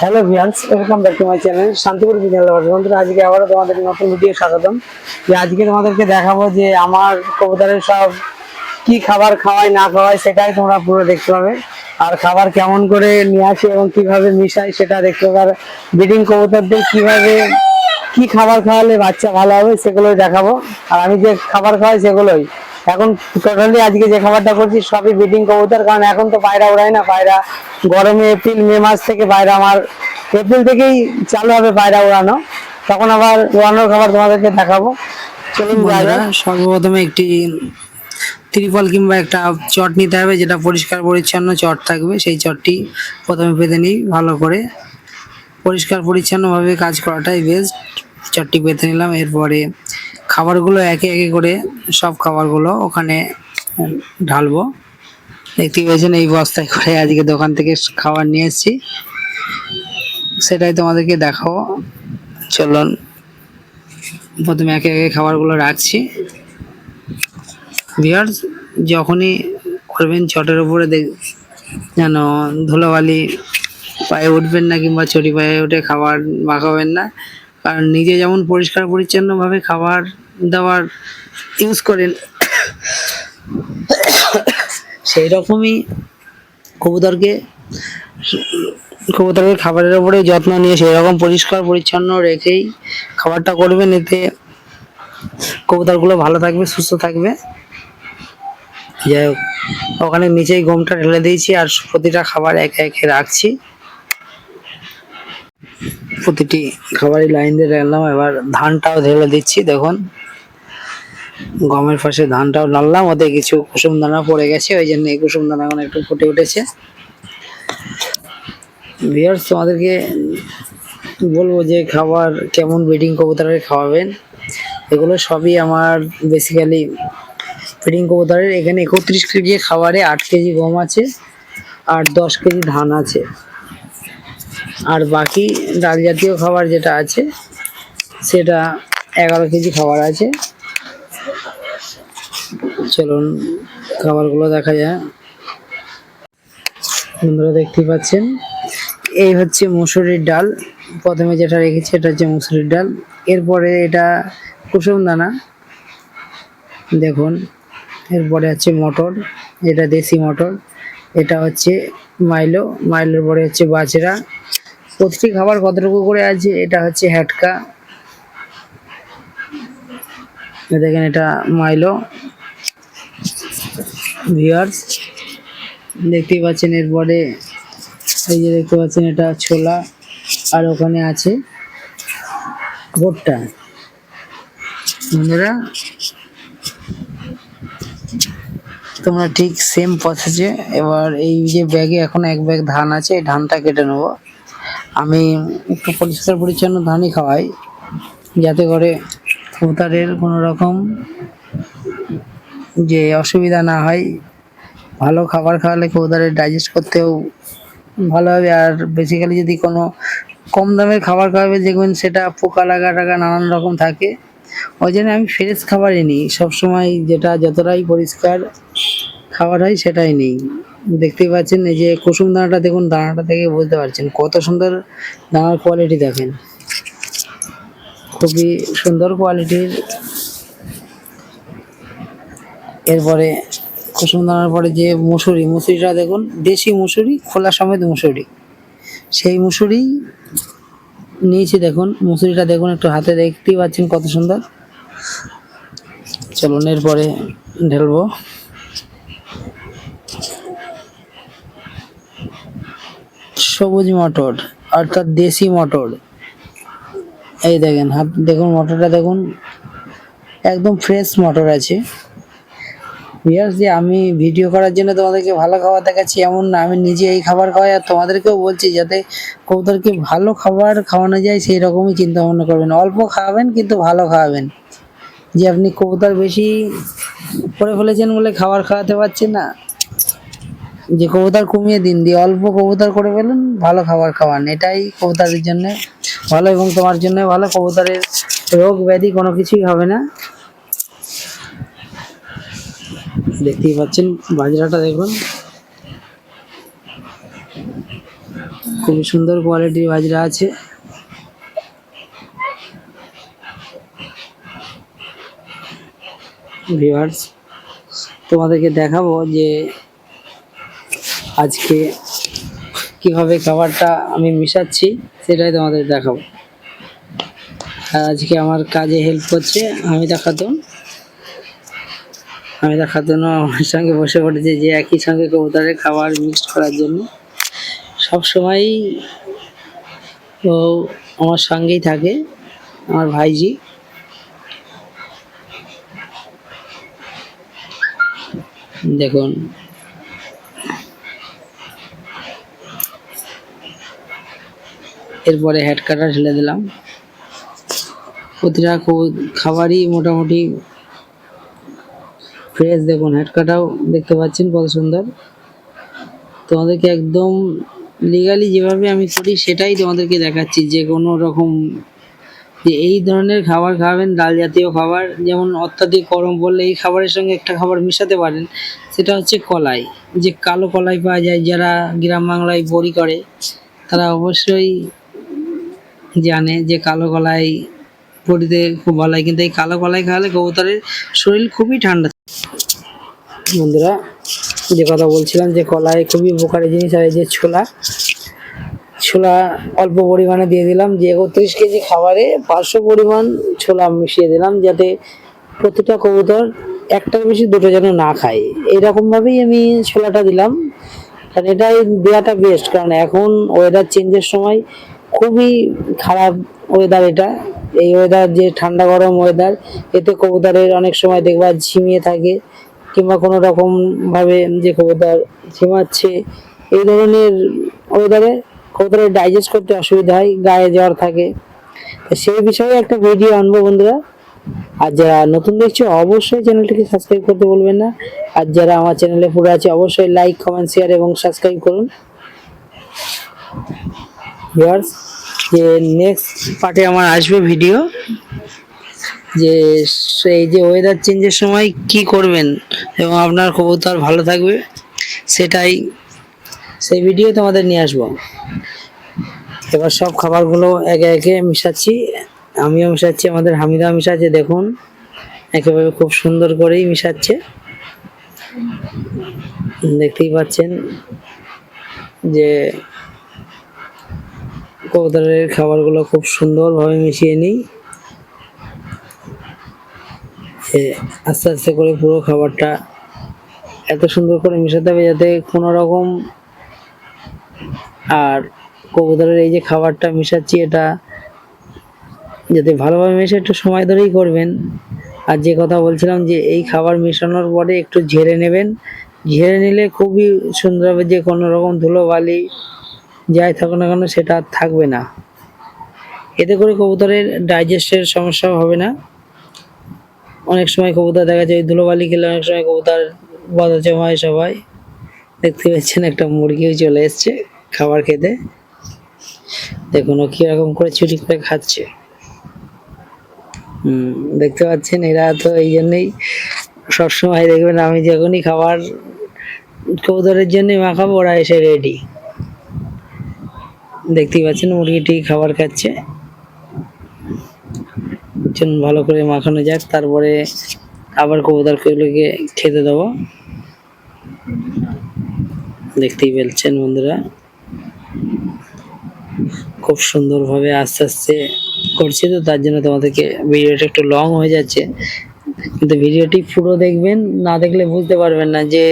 Hello ভিয়ান্স welcome back to my channel Shantipur বিজ্ঞান বন্ধুরা, আজকে আবারও তোমাদের নতুন ভিডিও স্বাগতম। যে আজকে তোমাদেরকে দেখাবো যে আমার কবুতরের সব কি খাবার খাওয়াই না খাওয়াই সেটাই তোমরা পুরো দেখতে পাবে। আর খাবার কেমন করে নিয়ে আসি এবং কীভাবে মিশাই সেটা দেখতে পাবে। আর ব্রিডিং কবুতরদের কীভাবে কি খাবার খাওয়ালে বাচ্চা ভালো হবে, সেগুলোই দেখাবো। আর আমি যে খাবার খাওয়াই, সেগুলোই। এখন টোটালি আজকে যে খাবারটা করছি, সবই ব্রিডিং কবুতর, কারণ এখন তো পায়রা উড়ায় না, পায়রা গরমে এপ্রিল মে মাস থেকে পায়রা আমার এপ্রিল থেকেই চালু হবে পায়রা উড়ানো। তখন আবার উড়ানোর খাবার তোমাদেরকে দেখাবো। চলুন সর্বপ্রথমে একটি ত্রিপল কিংবা একটা চট নিতে হবে, যেটা পরিষ্কার, পরিচ্ছন্ন চট থাকবে। সেই চটটি প্রথমে পেতে নিই, ভালো করে। পরিষ্কার, পরিচ্ছন্নভাবে কাজ করাটাই বেস্ট চটটি পেতে নিলাম, এরপরে খাবারগুলো একে একে করে সব খাবারগুলো ওখানে ঢালবো। দেখতে পেয়েছেন এই বস্তায় করে আজকে দোকান থেকে খাবার নিয়ে এসেছি। সেটাই তোমাদেরকে দেখাবো। চলুন, প্রথমে একে একে খাবারগুলো রাখছি। ভিউয়ার্স যখনই করবেন চটের উপরে দেখ, যেন ধুলোবালি পায়ে উঠবেন না কিংবা চটি পায়ে উঠে খাবার মাখাবেন না। কারণ নিজে যেমন পরিষ্কার পরিচ্ছন্নভাবে খাবার দাবার ইউজ করেন। সেই রকমই কবুতরকে, কবুতরের খাবারের উপরে যত্ন নিয়ে সেই রকম পরিষ্কার, পরিচ্ছন্ন রেখেই খাবারটা করবেন। এতে কবুতরগুলো ভালো থাকবে, সুস্থ থাকবে। যাই হোক, ওখানে নিচেই গমটা ঢেলে দিয়েছি আর প্রতিটা খাবার একে একে রাখছি। প্রতিটি খাবারই লাইন দিয়ে রাখলাম এবার ধানটাও ঢেলে দিচ্ছি, দেখুন। গমের পাশে ধানটাও নাড়লাম, ওতে কিছু কুসুম দানা পড়ে গেছে, ওই জন্য এই কুসুম দানা এখন একটু ফুটে উঠেছে। ভিউয়ার্স তোমাদেরকে বলব যে খাবার কেমন ব্রিডিং কবুতরের খাওয়াবেন, এগুলো সবই আমার বেসিক্যালি ব্রিডিং কবুতরের। এখানে একত্রিশ কেজি খাবারে আট কেজি গম আছে, আর দশ কেজি ধান আছে। আর বাকি ডাল জাতীয় খাবার যেটা আছে, সেটা এগারো কেজি খাবার আছে। চলুন খাবারগুলো দেখা যায়। বন্ধুরা দেখতে পাচ্ছেন, এই হচ্ছে মুসুরির ডাল। প্রথমে যেটা রেখেছি এটা হচ্ছে মুসুরির ডাল। এরপরে এটা কুসুম দানা। দেখুন, এরপরে হচ্ছে মটর, এটা দেশি মটর, এটা হচ্ছে মাইলো, মাইলোর পরে হচ্ছে বাজরা। প্রতিটি খাবার কতটুকু করে আছে? এটা হচ্ছে হ্যাটকা। দেখেন এটা মাইলো। ভিউয়ার্স দেখতেই পাচ্ছেন এরপরে, এই যে দেখতে পাচ্ছেন এটা ছোলা, আর ওখানে আছে ভোটটা। বন্ধুরা, তোমরা ঠিক সেম প্রসেসে এবার এই যে ব্যাগে এখন এক ব্যাগ ধান আছে, এই ধানটা কেটে নেব। আমি একটু পরিষ্কার পরিচ্ছন্ন ধানই খাওয়াই, যাতে করে কবুতরের কোনো রকম যে অসুবিধা না হয় ভালো খাবার খাওয়ালে কবুতরের ডাইজেস্ট করতেও ভালো হবে। আর বেসিক্যালি যদি কোনো কম দামের খাবার খাওয়াবে, দেখবেন সেটা পোকা লাগা টাকা নানান রকম থাকে। ওই জন্য আমি ফ্রেশ খাবারই নিই। সবসময় যেটা যতটাই পরিষ্কার খাবার হয় সেটাই নেই। দেখতেই পাচ্ছেন এই যে কুসুম দানাটা, দেখুন দানাটা থেকে বুঝতে পারছেন। কত সুন্দর দানার কোয়ালিটি দেখেন। খুবই সুন্দর কোয়ালিটির এরপরে কুসুম দানার পরে যে মুসুরি, মুসুরিটা দেখুন, দেশি মুসুরি, খোলা সমেত মুসুরি। সেই মুসুরি নিয়েছি দেখুন, মুসুরিটা দেখুন একটু হাতে দেখতেই পাচ্ছেন কত সুন্দর। চলুন এরপরে ঢেলবো। সবুজ মটর, অর্থাৎ দেশি মটর। এই দেখেন, হাত দেখুন মটরটা দেখুন, একদম ফ্রেশ মটর আছে। বিয়ার্স যে আমি ভিডিও করার জন্য তোমাদেরকে ভালো খাবার দেখাচ্ছি, এমন না। আমি নিজে এই খাবার খাওয়াই আর তোমাদেরকেও বলছি যাতে কবুতরকে ভালো খাবার খাওয়ানো যায়, সেই রকমই চিন্তা ভাবনা করবেন। অল্প খাওয়াবেন কিন্তু ভালো খাওয়াবেন যে আপনি কবুতর বেশি করে ফেলেছেন বলে খাবার খাওয়াতে পারছেন না। যে কবুতর কমিয়ে দিন, দিয়ে অল্প কবুতর করে ফেলুন, ভালো খাবার খাওয়ান। এটাই কবুতরের জন্য ভালো এবং তোমার জন্য ভালো। কবুতরের রোগ ব্যাধি কোনো কিছুই হবে না। দেখতেই পাচ্ছেন, বাজরাটা দেখুন। খুবই সুন্দর কোয়ালিটির বাজরা আছে। ভিউয়ার্স, তোমাদেরকে দেখাবো যে আজকে কীভাবে খাবারটা আমি মিশাচ্ছি, সেটাই তোমাদের দেখাবো। আর আজকে আমার কাজে হেল্প করছে আমি খাতুন। আমি খাতুনও আমার সঙ্গে বসে পড়েছে যে একই সঙ্গে কবুতরের খাবার মিক্সড করার জন্য। সব সময় ও আমার সঙ্গেই থাকে, আমার ভাইজি। দেখুন। এরপরে হেড কাটা ঢেলে দিলাম। প্রতিটা খাবারই মোটামুটি ফ্রেশ দেখুন হেড কাটাও দেখতে পাচ্ছেন কত সুন্দর তোমাদেরকে একদম লিগালি যেভাবে আমি করি সেটাই তোমাদেরকে দেখাচ্ছি, যে কোনো রকম যে এই ধরনের খাবার খাবেন, ডাল জাতীয় খাবার, যেমন অত্যাধিক গরম পড়লে এই খাবারের সঙ্গে একটা খাবার মিশাতে পারেন, সেটা হচ্ছে কলাই যে কালো কলাই পাওয়া যায়, যারা গ্রাম বাংলায় বড়ি করে, তারা অবশ্যই জানে যে কালো কলাই বড়িতে খুব ভালো হয় কিন্তু এই কালো কলাই খাওয়ালে কবুতরের শরীর খুবই ঠান্ডা। বন্ধুরা, যে কথা বলছিলাম যে কলাই খুবই উপকারী জিনিস আর এই যে ছোলা ছোলা অল্প পরিমাণে দিয়ে দিলাম, যে একত্রিশ কেজি খাবারে পাঁচশো পরিমাণ ছোলা মিশিয়ে দিলাম, যাতে প্রতিটা কবুতর একটার বেশি দুটো যেন না খায়। এইরকম ভাবেই আমি ছোলাটা দিলাম। কারণ এটাই দেওয়াটা বেস্ট কারণ এখন ওয়েদার চেঞ্জের সময় খুবই খারাপ ওয়েদার এটা। এই ওয়েদার যে ঠান্ডা গরম ওয়েদার এতে কবুতরের অনেক সময় দেখবা ঝিমিয়ে থাকে কিংবা কোনো রকম ভাবে যে কবুতর ঝিমাচ্ছে। এই ধরনের ওয়েদারে কবুতরের ডাইজেস্ট করতে অসুবিধা হয়, গায়ে জ্বর থাকে। তো সেই বিষয়ে একটা ভিডিও আনব বন্ধুরা। আর যারা নতুন দেখছ, অবশ্যই চ্যানেলটিকে সাবস্ক্রাইব করতে বলবেন না। আর যারা আমার চ্যানেলে পুরো আছে, অবশ্যই লাইক কমেন্ট শেয়ার এবং সাবস্ক্রাইব করুন। ভিউয়ার্স যে নেক্সট পার্টে আমার আসবে ভিডিও যে সেই যে ওয়েদার চেঞ্জের সময় কি করবেন এবং আপনার কবুতর ভালো থাকবে, সেটাই সেই ভিডিও তোমাদের নিয়ে আসব। এবার সব খাবারগুলো একে একে মিশাচ্ছি, আমিও মিশাচ্ছি, আমাদের হামিদা মিশাচ্ছে, দেখুন, একেবারে খুব সুন্দর করেই মিশাচ্ছে। দেখতেই পাচ্ছেন যে কবুতরের খাবারগুলো খুব সুন্দরভাবে মিশিয়ে নিই। আস্তে আস্তে করে পুরো খাবারটা এত সুন্দর করে মিশাতে হবে যাতে কোনো রকম আর কবুতরের এই যে খাবারটা মিশাচ্ছি এটা যাতে ভালোভাবে মিশে একটু সময় ধরেই করবেন। আর যে কথা বলছিলাম যে এই খাবার মেশানোর পরে একটু ঝেড়ে নেবেন। ঝেড়ে নিলে খুবই সুন্দর হবে যে কোনো রকম ধুলো বালি যাই থাকুক না কেন, সেটা আর থাকবে না। এতে করে কবুতরের ডাইজেস্টের সমস্যা হবে না। অনেক সময় কবুতর দেখা যায় ধুলোবালি খেলে অনেক সময় কবুতর বদচম হয় সবাই। দেখতে পাচ্ছেন একটা মুরগিও চলে এসছে খাবার খেতে। দেখুন ও কীরকম করে চুরি করে খাচ্ছে। হুম, দেখতে পাচ্ছেন এরা তো এই জন্যই সবসময় দেখবেন আমি যখনই খাবার কবুতরের জন্যই মাখাবো, ওরা এসে রেডি দেখতেই পাচ্ছেন মুরগিটি খাবার খাচ্ছে। ভালো করে মাখানো যাক, তারপরে আবার কবুতরগুলোকে খেতে দেবো। দেখতেই পেলছেন বন্ধুরা, খুব সুন্দরভাবে আস্তে আস্তে করছি তো, তার জন্য তোমাদেরকে ভিডিওটা একটু লং হয়ে যাচ্ছে। কিন্তু ভিডিওটি পুরো দেখবেন, না দেখলে বুঝতে পারবেন না যে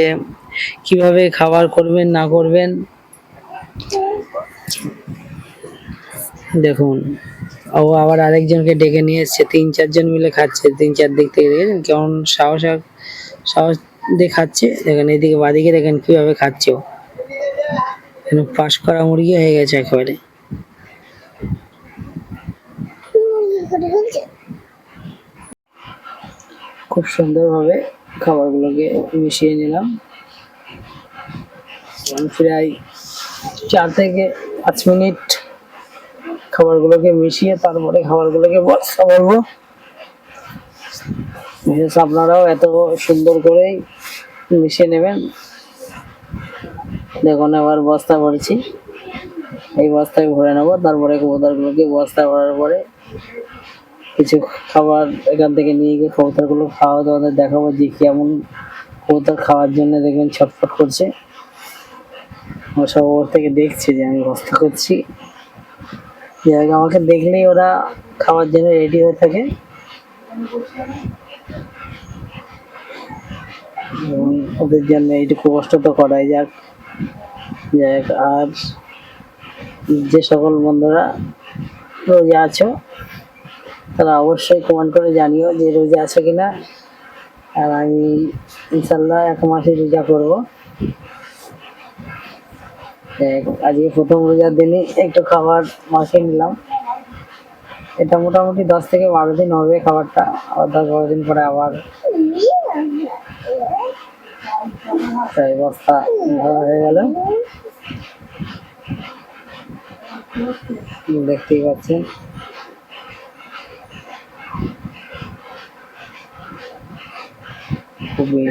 কীভাবে খাবার করবেন, না করবেন। দেখুন, ও আবার আরেকজনকে ডেকে নিয়ে এসছে তিন চারজন মিলে খাচ্ছে, তিন চার দিক থেকে, দেখেছেন? কেমন সাহস সাহস দিয়ে খাচ্ছে। দেখেন, এদিকে বাদিকে দেখেন কীভাবে খাচ্ছে পাশ করা মুরগি হয়ে গেছে একেবারে। খুব সুন্দরভাবে খাবারগুলোকে মিশিয়ে নিলাম। প্রায় চার থেকে পাঁচ মিনিট খাবারগুলোকে মিশিয়ে তারপরে খাবারগুলোকে বস্তা বলব। আপনারাও এত সুন্দর করেই মিশিয়ে নেবেন। দেখুন আবার বস্তা ভরছি। এই বস্তায় ভরে নেব, তারপরে কবুতরগুলোকে বস্তায় ভরার পরে কিছু খাবার এখান থেকে নিয়ে গিয়ে কবুতরগুলো খাওয়া তোমাদের দেখাবো যে কেমন কবুতর খাওয়ার জন্য দেখবেন ছটফট করছে। ও সব ওর থেকে দেখছে যে আমি বস্তা করছি। হোক, আমাকে দেখলেই ওরা খাওয়ার জন্য রেডি হয়ে থাকে। ওদের জন্য এইটুকু কষ্ট তো করাই যাক। যাই হোক, আর যে সকল বন্ধুরা রোজা আছো তারা অবশ্যই কমেন্ট করে জানিও যে রোজা আছো কিনা। আর আমি ইনশাল্লাহ এক মাসে রোজা করব। আজকে প্রথম রোজার দিনই একটু খাবার মাখিয়ে নিলাম। এটা মোটামুটি দশ থেকে বারো দিন হবে খাবারটা, আবার দশ বারো দিন পরে আবার তাই বস্তা হয়ে গেল। দেখতেই পাচ্ছেন। খুবই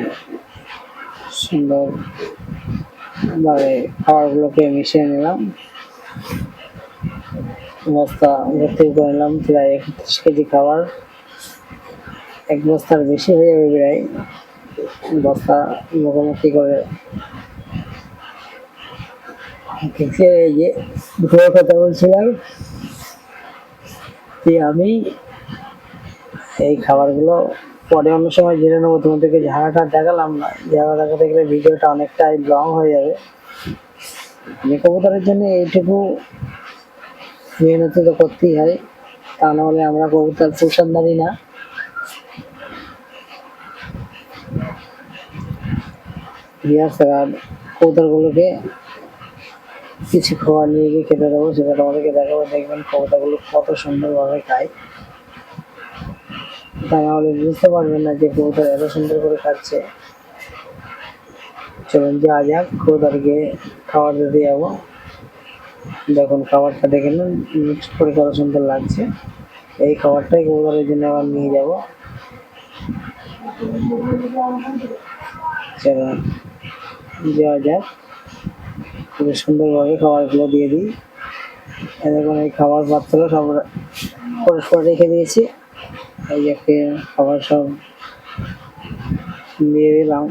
সুন্দর ভাবে খাবারগুলোকে মিশিয়ে নিলাম। বস্তা ভর্তি করে নিলাম, প্রায় একত্রিশ কেজি খাবার। এক বস্তার বেশি হয়ে যাবে প্রায়। বস্তা মুখোমুখি করে যে দুটো কথা বলছিলাম যে আমি এই খাবারগুলো পরে অন্য সময় জেনে নেব, তোমাদেরকে ঝাড়াটা দেখালাম না। ঝাড়া দেখাতে গেলে ভিডিওটা অনেকটাই লং হয়ে যাবে। আমি কবুতরের জন্য এইটুকু মেহনত তো করতেই হয়, তা নাহলে আমরা কবুতর পোষণদারি না। কবুতরগুলোকে কিছু খাবার নিয়ে গিয়ে খেতে দেবো, সেটা তোমাদেরকে দেখাবো, দেখবেন কবুতরগুলো কত সুন্দরভাবে খায়। তা নাহলে বুঝতে পারবেন না যে কবুতর এত সুন্দর করে খাচ্ছে। চলুন যা যাক কবুতরকে খাবার দিতে যাব। দেখুন, খাবারটা দেখে নিন মিক্স করে কত সুন্দর লাগছে। এই খাবারটাই কবুতরের জন্য আবার নিয়ে যাব। চলুন, যাওয়া যাক। খুব সুন্দরভাবে খাবারগুলো দিয়ে দিই। দেখুন, এই খাবার পাত্র সব পরিষ্কার রেখে দিয়েছি। এই যে খাবার সব দিয়ে দিলাম।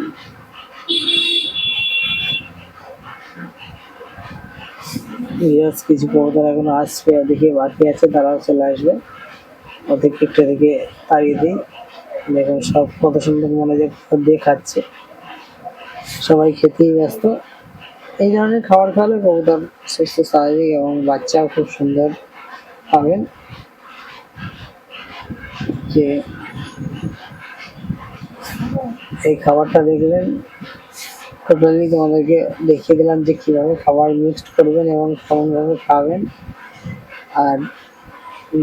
কিছু কবুতর এখনও আসবে, দেখে বাকি আছে, তারাও চলে আসবে। ওদেরকে একটু দিকে তাড়িয়ে দিই। দেখুন সব কত সুন্দর মনোযোগ দিয়ে খাচ্ছে সবাই খেতেই ব্যস্ত। এই ধরনের খাবার খাওয়ালে কবুতর সুস্থ স্বাভাবিক এবং বাচ্চাও খুব সুন্দর পাবেন। যে এই খাবারটা দেখলেন। টোটালি তোমাদেরকে দেখিয়ে দিলাম যে কীভাবে খাবার মিক্সড করবেন এবং কেমনভাবে খাবেন। আর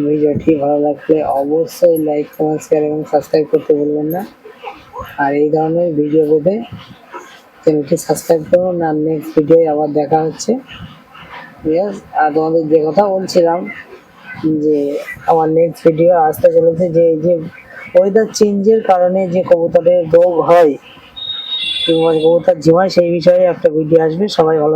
ভিডিওটি ভালো লাগলে অবশ্যই লাইক কমেন্ট শেয়ার এবং সাবস্ক্রাইব করতে ভুলবেন না। আর এই ধরনের ভিডিও পেতে চ্যানেলটি সাবস্ক্রাইব করুন। আর নেক্সট ভিডিও আবার দেখা হচ্ছে। ইয়েস আর তোমাদের যে কথা বলছিলাম যে আমার নেক্সট ভিডিও আসতে চলেছে যে যে ওয়েদার চেঞ্জের কারণে যে কবুতরের রোগ হয় কিংবা কবুতর ঝিমায় সেই বিষয়ে একটা ভিডিও আসবে। সবাই ভালো